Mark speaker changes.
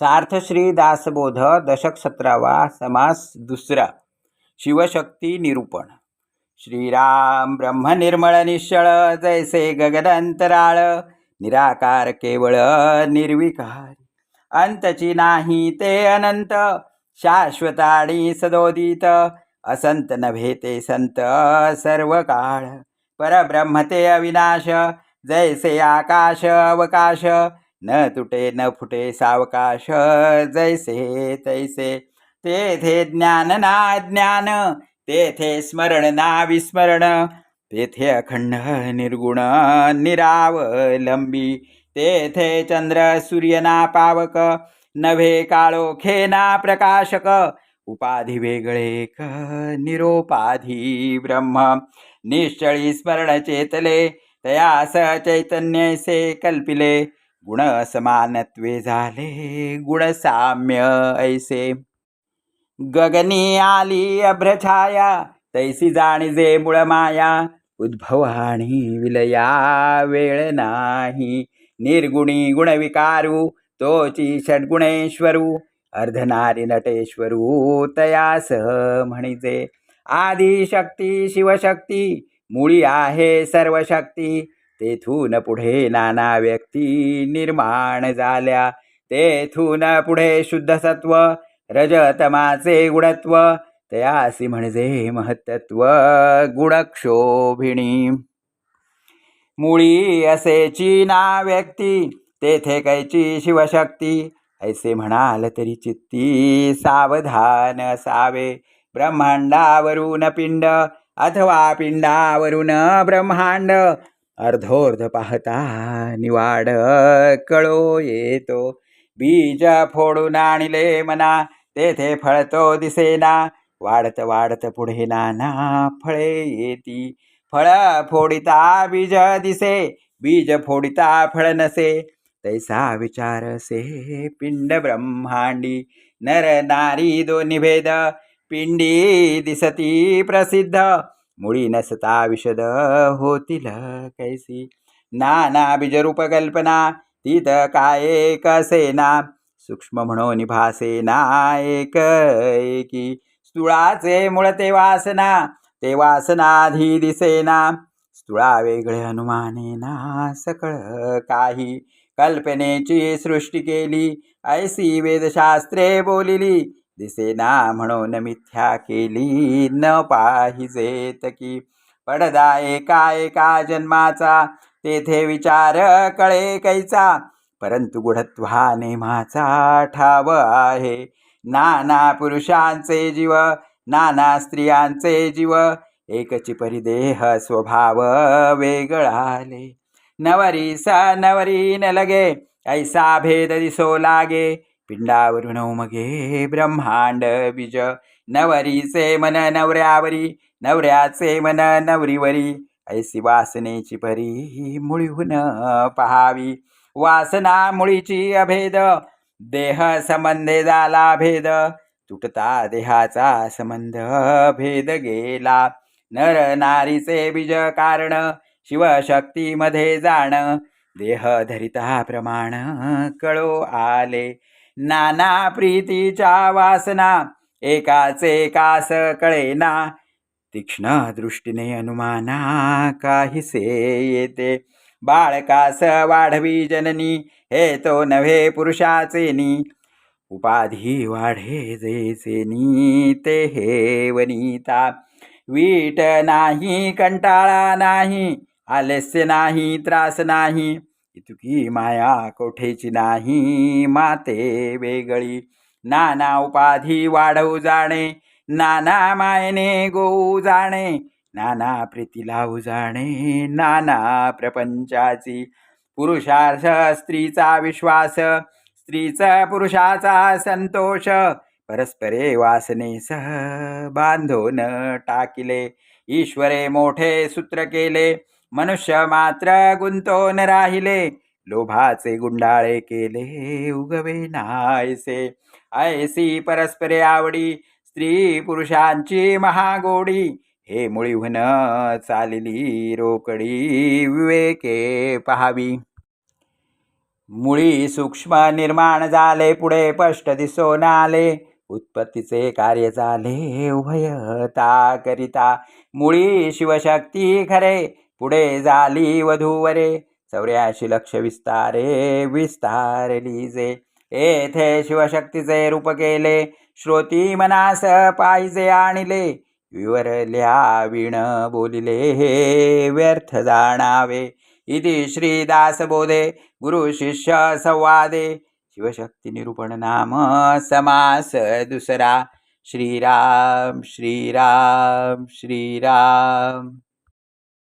Speaker 1: सार्थश्री दासबोध दशक सतरावा समास दुसरा शिवशक्ती निरूपण. श्रीराम ब्रह्म निर्मळ निश्चळ जैसे गगनंतराळ निराकार केवळ निर्विकार. अंतची नाही ते अनंत शाश्वत आणि सदोदित असंत नव्हे ते संत सर्व काळ परब्रह्म ते अविनाश जैसे आकाश अवकाश न तुटे न फुटे सावकाश जैसे तैसे। तेथे ज्ञान ना ज्ञान तेथे स्मरण ना विस्मरण। तेथे अखंड निर्गुण निरावलंबी तेथे चंद्र सूर्य ना पावक नभे काळोखे ना प्रकाशक। उपाधी वेगळे क निरोपाधी ब्रह्म। निश्चळी स्मरण चेतले स चैतन्यसे कल्पिले। गुण समानत्वे झाले गुण साम्य ऐसे. गगनी आली अभ्रछाया तैसी जाणीजे मुळ माया. उद्भव विलया वेळ नाही. निर्गुणी गुणविकारू तोची षड्गुणेश्वरू. अर्धनारी नटेश्वरू तयास म्हणिजे. आदिशक्ती शिवशक्ती मुळी आहे सर्व शक्ती तेथून पुढे नाना व्यक्ती निर्माण झाल्या. तेथून पुढे शुद्ध सत्व रजतमाचे गुणत्व तयासी म्हणजे महत्त्व गुणक्षोभिणी. मुळी असेची ना व्यक्ती तेथे कैची शिवशक्ती ऐसे म्हणाल तरी चित्ती सावधान असावे. ब्रह्मांडावरून पिंड अथवा पिंडावरून ब्रह्मांड अर्धोर्ध पाहता निवाड कळो येतो. बीज फोडून आणले मना तेथे फळतो दिसेना. वाढत वाढत पुढे नाना फळे येती. फळ फोडिता बीज दिसे बीज फोडिता फळ नसे. तैसा विचार से पिंड ब्रह्मांडी नर नारी दोन्ही भेद पिंडी दिसती प्रसिद्ध. मुळी नसता विशद होतील कैसी. नाना बीजरूप कल्पना तीत काय कसेना. सूक्ष्म म्हणून भासेना एक एकी. स्थूळाचे मूळ ते वासना ते वासनाधी दिसेना. स्थूळा वेगळे अनुमानेना सकळ काही. कल्पनेची सृष्टी केली ऐसी वेदशास्त्रे बोलिली दिसेना म्हणून मिथ्या केली न पाहिजेत की पडदा एका एका जन्माचा तेथे विचार कळे कैचा. परंतु गुढत्वा नेमाचा ठाव आहे. नाना पुरुषांचे जीव नाना स्त्रियांचे जीव. एकची परिदेह स्वभाव वेगळाले. नवरी स नवरी न लगे ऐसा भेद दिसो लागे. पिंडावरून मगे ब्रह्मांड बीज नवरीचे मन नवऱ्यावरी नवऱ्याचे मन नवरीवरी ऐसी वासनेची परी मुळीहून पहावी वासना मुळीची अभेद देह संबंधे झाला भेद तुटता देहाचा संबंध भेद गेला नर नारीचे बीज कारण शिवशक्तीमध्ये जाण देह धरिता प्रमाण कळो आले नाना प्रीतीच्या वासना एकाचे कास कळेना. तीक्ष्ण दृष्टीने अनुमाना काहीसे येते. बाळकास वाढवी जननी हे तो नव्हे पुरुषाचे नी उपाधी वाढे जेचेनी ते हे वनिता. वीट नाही कंटाळा नाही आलस्य नाही त्रास नाही. इतकी माया कोठेची नाही? माते वेगळी. नाना उपाधी वाढवू जाणे. नाना मायने गोऊ जाणे. नाना प्रीती लावू जाणे. नाना प्रपंचाची. पुरुषार्थ स्त्रीचा विश्वास. स्त्रीचा पुरुषाचा संतोष. परस्परे वासने सह बांधून टाकिले. ईश्वरे मोठे सूत्र केले. मनुष्य मात्र गुंतोन राहिले. लोभाचे गुंडाळे केले उगवे नायसे ऐसी परस्परे आवडी स्त्री पुरुषांची महागोडी. हे मुळीहून चालली रोकडी विवेके पहावी. मुळी सूक्ष्म निर्माण झाले पुढे स्पष्ट दिसून आले उत्पत्तीचे कार्य झाले उभयता करिता. मुळी शिवशक्ती खरे पुढे झाली वधूवरे. चौऱ्याशी लक्ष विस्तारे विस्तारली जे येथे शिवशक्तीचे रूप केले. श्रोती मनास पाहिजे आणले. विवरल्या विण बोलिले हे व्यर्थ जाणावे. इति श्रीदासबोधे गुरु शिष्य संवादे. शिवशक्ती निरूपण नाम समास दुसरा. श्रीराम श्रीराम श्रीराम.